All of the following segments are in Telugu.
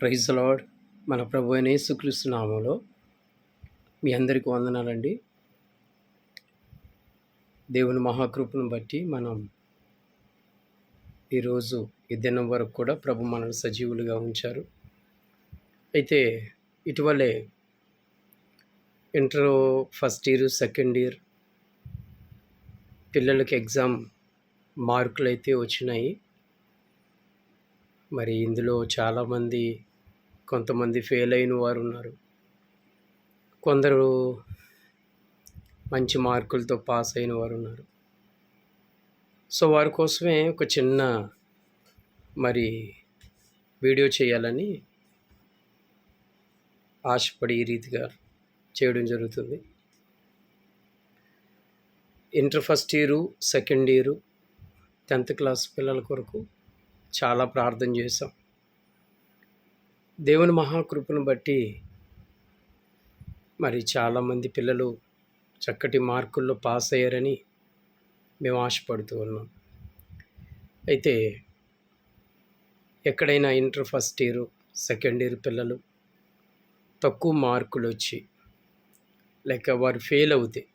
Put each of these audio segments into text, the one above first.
Praise lord. మన ప్రభు అయిన యేసుక్రీస్తు నామంలో మీ అందరికీ వందనాలండి. దేవుని మహాకృపను బట్టి మనం ఈరోజు ఈ దినం వరకు కూడా ప్రభు మనల్ని సజీవులుగా ఉంచారు. అయితే ఇటీవలే inter first year second year పిల్లలకి ఎగ్జామ్ మార్కులు అయితే వచ్చినాయి. మరి ఇందులో చాలామంది కొంతమంది ఫెయిల్ అయిన వారు ఉన్నారు కొందరు మంచి మార్కులతో పాస్ అయిన వారు ఉన్నారు సో వారి కోసమే ఒక చిన్న మరి వీడియో చేయాలని ఆశపడి ఈ రీతిగా చేయడం జరుగుతుంది. Inter first year second year tenth class పిల్లల కొరకు చాలా ప్రార్థన చేశాం. దేవుని మహాకృపను బట్టి మరి చాలామంది పిల్లలు చక్కటి మార్కుల్లో పాస్ అయ్యారని మేము ఆశపడుతూ ఉన్నాం. అయితే ఎక్కడైనా inter first year second year పిల్లలు తక్కువ మార్కులు వచ్చి లేక వారు ఫెయిల్ అవుతే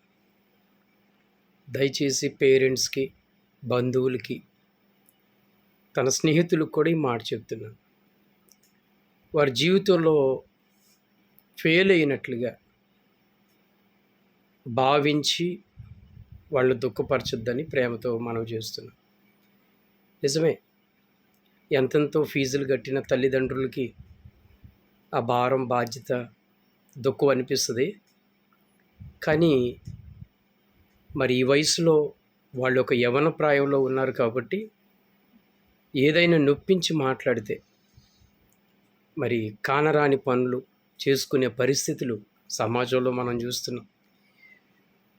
దయచేసి పేరెంట్స్కి బంధువులకి తన స్నేహితులకు కూడా ఈ మాట చెప్తున్నాను. వారి జీవితంలో ఫెయిల్ అయినట్లుగా భావించి వాళ్ళు దుఃఖపరచొద్దని ప్రేమతో మనం చేస్తున్నాం. నిజమే. ఎంతెంతో ఫీజులు కట్టిన తల్లిదండ్రులకి ఆ భారం బాధ్యత దుఃఖం అనిపిస్తుంది. కానీ మరి ఈ వయసులో వాళ్ళు ఒక యవన ప్రాయంలో ఉన్నారు కాబట్టి ఏదైనా నొప్పించి మాట్లాడితే మరి కానరాని పనులు చేసుకునే పరిస్థితులు సమాజంలో మనం చూస్తున్నాం.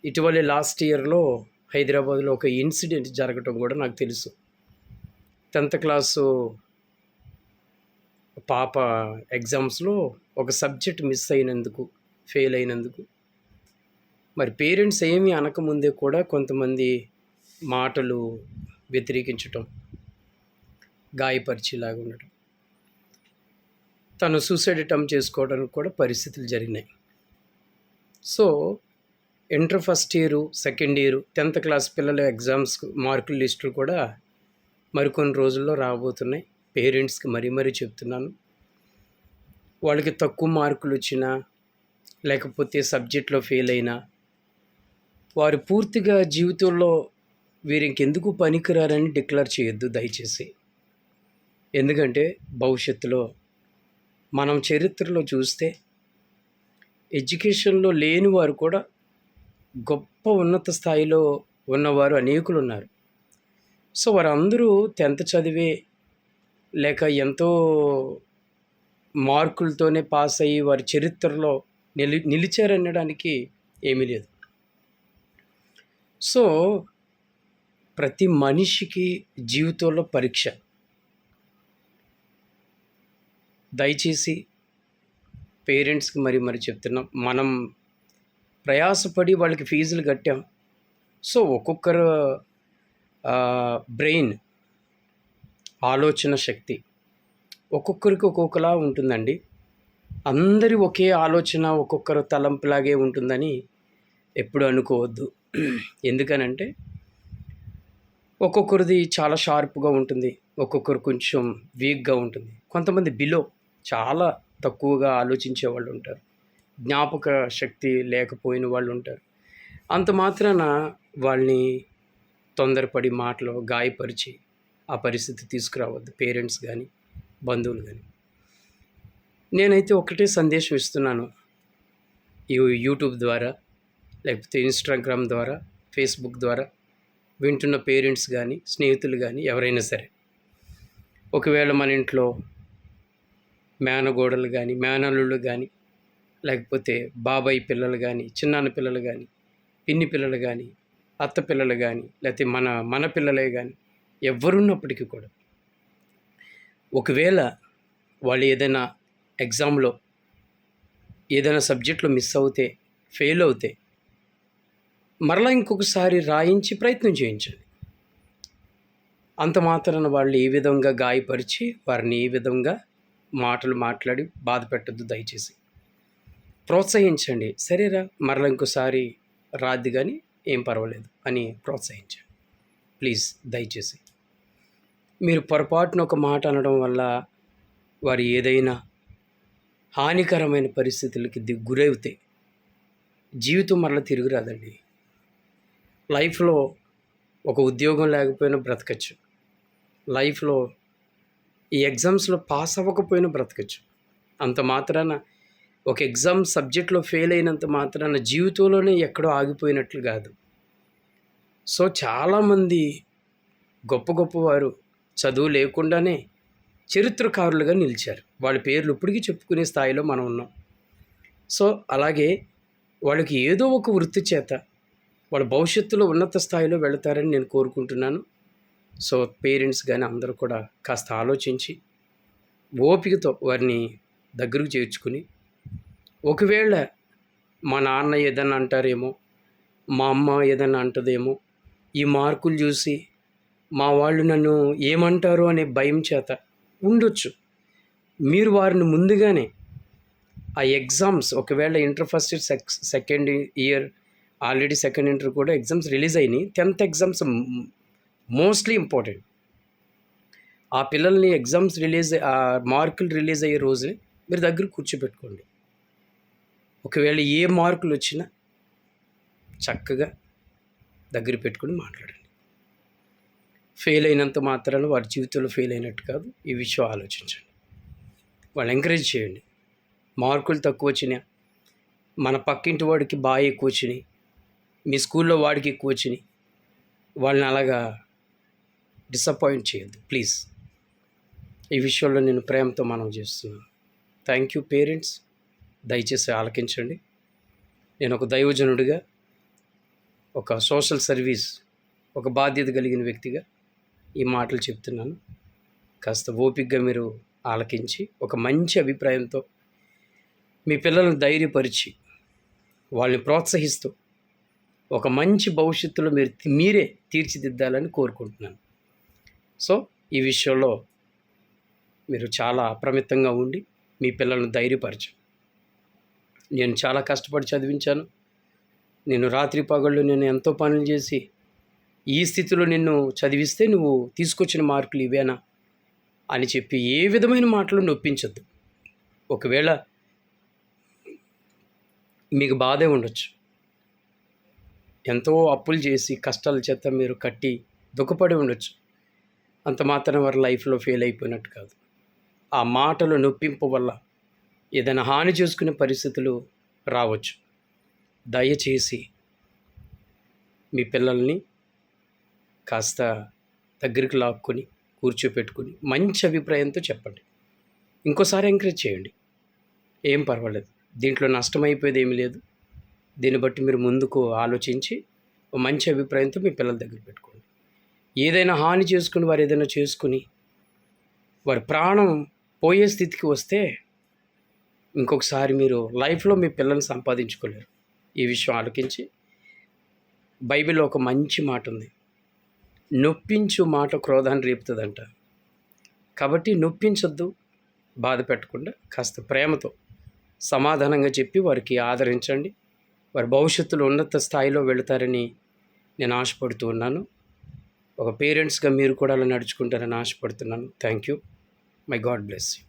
ఇటీవలే లాస్ట్ ఇయర్లో హైదరాబాద్లో ఒక ఇన్సిడెంట్ జరగటం కూడా నాకు తెలుసు. టెన్త్ క్లాసు పాప ఎగ్జామ్స్లో ఒక సబ్జెక్ట్ మిస్ అయినందుకు ఫెయిల్ అయినందుకు. మరి పేరెంట్స్ ఏమీ అనకముందే కూడా కొంతమంది మాటలు వ్యతిరేకించటం గాయపరిచేలాగా ఉండటం. తను సూసైడ్ అటెంప్ట్ చేసుకోవడానికి కూడా పరిస్థితులు జరిగినాయి. So inter first year second year tenth class పిల్లల ఎగ్జామ్స్ మార్కుల లిస్టులు కూడా మరికొన్ని రోజుల్లో రాబోతున్నాయి. పేరెంట్స్కి మరీ మరీ చెప్తున్నాను. వాళ్ళకి తక్కువ మార్కులు వచ్చినా లేకపోతే సబ్జెక్ట్లో ఫెయిల్ అయినా వారు పూర్తిగా జీవితంలో వీరు ఇంకెందుకు పనికిరారని డిక్లేర్ చేయొద్దు దయచేసి. ఎందుకంటే భవిష్యత్తులో మనం చరిత్రలో చూస్తే ఎడ్యుకేషన్లో లేని వారు కూడా గొప్ప ఉన్నత స్థాయిలో ఉన్నవారు అనేకులు ఉన్నారు సో వారందరూ టెన్త్ చదివే లేక ఎంతో మార్కులతోనే పాస్ అయ్యి వారి చరిత్రలో నిలి నిలిచారనడానికి ఏమీ లేదు. సో ప్రతి మనిషికి జీవితంలో పరీక్ష. దయచేసి పేరెంట్స్కి మరి మరి చెప్తున్నాం. మనం ప్రయాసపడి వాళ్ళకి ఫీజులు కట్టాం. సో ఒక్కొక్కరు బ్రెయిన్ ఆలోచన శక్తి ఒక్కొక్కరికి ఒక్కొక్కలా ఉంటుందండి. అందరి ఒకే ఆలోచన ఒక్కొక్కరు తలంపులాగే ఉంటుందని ఎప్పుడు అనుకోవద్దు. ఎందుకనంటే ఒక్కొక్కరిది చాలా షార్ప్గా ఉంటుంది. ఒక్కొక్కరు కొంచెం వీక్గా ఉంటుంది. కొంతమంది బిలో చాలా తక్కువగా ఆలోచించే వాళ్ళు ఉంటారు. జ్ఞాపక శక్తి లేకపోయిన వాళ్ళు ఉంటారు. అంత మాత్రాన వాళ్ళని తొందరపడి మాటలు గాయపరిచి ఆ పరిస్థితి తీసుకురావద్దు పేరెంట్స్ కానీ బంధువులు కానీ నేనైతే ఒకటే సందేశం ఇస్తున్నాను. ఈ యూట్యూబ్ ద్వారా లేకపోతే ఇన్స్టాగ్రామ్ ద్వారా ఫేస్బుక్ ద్వారా వింటున్న పేరెంట్స్ కానీ స్నేహితులు కానీ ఎవరైనా సరే ఒకవేళ మన ఇంట్లో మేనగోడలు కానీ మేనల్లుళ్ళు కానీ లేకపోతే బాబాయ్ పిల్లలు కానీ చిన్నాన్న పిల్లలు కానీ పిన్ని పిల్లలు కానీ అత్త పిల్లలు కానీ లేకపోతే మన మన పిల్లలే కానీ ఎవరున్నప్పటికీ కూడా ఒకవేళ వాళ్ళు ఏదైనా ఎగ్జామ్లో ఏదైనా సబ్జెక్ట్లో మిస్ అవుతే ఫెయిల్ అవుతే మరలా ఇంకొకసారి రాయించి ప్రయత్నం చేయించండి. అంత మాత్రాన వాళ్ళు ఏ విధంగా గాయపరిచి వారిని ఏ విధంగా మాటలు మాట్లాడి బాధ పెట్టద్దు దయచేసి. ప్రోత్సహించండి. సరేరా మరల ఇంకోసారి రాద్ది కానీ ఏం పర్వాలేదు అని ప్రోత్సహించండి. ప్లీజ్ దయచేసి. మీరు పొరపాటున ఒక మాట అనడం వల్ల వారు ఏదైనా హానికరమైన పరిస్థితులకి ది- గురవుతే జీవితం మరలా తిరిగి రాదండి. లైఫ్లో ఒక ఉద్యోగం లేకపోయినా బ్రతకచ్చు. లైఫ్లో ఈ ఎగ్జామ్స్లో పాస్ అవ్వకపోయినా బ్రతకచ్చు. అంత మాత్రాన ఒక ఎగ్జామ్ సబ్జెక్ట్లో ఫెయిల్ అయినంత మాత్రాన జీవితంలోనే ఎక్కడో ఆగిపోయినట్లు కాదు. సో చాలామంది గొప్ప గొప్పవారు చదువు లేకుండానే చరిత్రకారులుగా నిలిచారు. వాళ్ళ పేర్లు ఇప్పటికీ చెప్పుకునే స్థాయిలో మనం ఉన్నాం. సో అలాగే వాళ్ళకి ఏదో ఒక వృత్తి చేత వాళ్ళ భవిష్యత్తులో ఉన్నత స్థాయిలో వెళతారని నేను కోరుకుంటున్నాను. సో పేరెంట్స్ కానీ అందరూ కూడా కాస్త ఆలోచించి ఓపికతో వారిని దగ్గరకు చేర్చుకుని ఒకవేళ మా నాన్న ఏదన్నా అంటారేమో మా అమ్మ ఏదన్నా అంటదేమో ఈ మార్కులు చూసి మా వాళ్ళు నన్ను ఏమంటారు అనే భయం చేత ఉండొచ్చు. మీరు వారిని ముందుగానే ఆ ఎగ్జామ్స్ ఒకవేళ inter first year sec second year already second inter కూడా ఎగ్జామ్స్ రిలీజ్ అయినాయి. Tenth exams mostly important. ఆ పిల్లల్ని ఎగ్జామ్స్ రిలీజ్ ఆ మార్కులు రిలీజ్ అయ్యే రోజుని మీరు దగ్గర కూర్చోబెట్టుకోండి. ఒకవేళ ఏ మార్కులు వచ్చినా చక్కగా దగ్గర పెట్టుకుని మాట్లాడండి. ఫెయిల్ అయినంత మాత్రాన వారి జీవితంలో ఫెయిల్ అయినట్టు కాదు ఈ విషయం ఆలోచించండి. వాళ్ళు ఎంకరేజ్ చేయండి. మార్కులు తక్కువ వచ్చినాయి మన పక్కింటి వాడికి బాగా ఎక్కువ వచ్చినాయి మీ స్కూల్లో వాడికి ఎక్కువ వచ్చినాయి వాళ్ళని అలాగా డిసప్పాయింట్ చేయొద్దు. ప్లీజ్. ఈ విషయంలో నేను ప్రేమతో మనం చేస్తున్నాను. థ్యాంక్ యూ పేరెంట్స్ దయచేసి ఆలకించండి. నేను ఒక దైవజనుడిగా ఒక సోషల్ సర్వీస్ ఒక బాధ్యత కలిగిన వ్యక్తిగా ఈ మాటలు చెప్తున్నాను. కాస్త ఓపికగా మీరు ఆలకించి ఒక మంచి అభిప్రాయంతో మీ పిల్లలను ధైర్యపరిచి వాళ్ళని ప్రోత్సహిస్తూ ఒక మంచి భవిష్యత్తులో మీరు మీరే తీర్చిదిద్దాలని కోరుకుంటున్నాను. సో ఈ విషయంలో మీరు చాలా అప్రమిత్తంగా ఉండి మీ పిల్లలను ధైర్యపరచు. నేను చాలా కష్టపడి చదివించాను. నేను రాత్రి పగళ్ళు నేను ఎంతో పనులు చేసి ఈ స్థితిలో నిన్ను చదివిస్తే నువ్వు తీసుకొచ్చిన మార్కులు ఇవేనా అని చెప్పి ఏ విధమైన మాటలు నొప్పించద్దు. ఒకవేళ మీకు బాధే ఉండొచ్చు. ఎంతో అప్పులు చేసి కష్టాల చేత మీరు కట్టి దుఃఖపడి ఉండొచ్చు. అంత మాత్రం వారి లైఫ్లో ఫెయిల్ అయిపోయినట్టు కాదు. ఆ మాటలు నొప్పింపు వల్ల ఏదైనా హాని చేసుకునే పరిస్థితులు రావచ్చు. దయచేసి మీ పిల్లల్ని కాస్త దగ్గరికి లాక్కొని కూర్చోపెట్టుకుని మంచి అభిప్రాయంతో చెప్పండి. ఇంకోసారి ఎంకరేజ్ చేయండి. ఏం పర్వాలేదు. దీంట్లో నష్టమైపోయేది ఏమీ లేదు. దీన్ని బట్టి మీరు ముందుకు ఆలోచించి మంచి అభిప్రాయంతో మీ పిల్లల దగ్గర పెట్టుకోండి. ఏదైనా హాని చేసుకుని వారు ఏదైనా చేసుకుని వారి ప్రాణం పోయే స్థితికి వస్తే ఇంకొకసారి మీరు లైఫ్లో మీ పిల్లల్ని సంపాదించుకోలేరు. ఈ విషయం ఆలోచించి బైబిల్లో ఒక మంచి మాట ఉంది. నొప్పించు మాట క్రోధాన్ని రేపుతుందంట. కాబట్టి నొప్పించొద్దు బాధ పెట్టకుండా కాస్త ప్రేమతో సమాధానంగా చెప్పి వారికి ఆదరించండి. వారి భవిష్యత్తులో ఉన్నత స్థాయిలో వెళతారని నేను ఆశపడుతూ ఉన్నాను. ఒక పేరెంట్స్గా మీరు కూడా అలా నడుచుకుంటారని ఆశపడుతున్నాను. Thank you. My god bless you.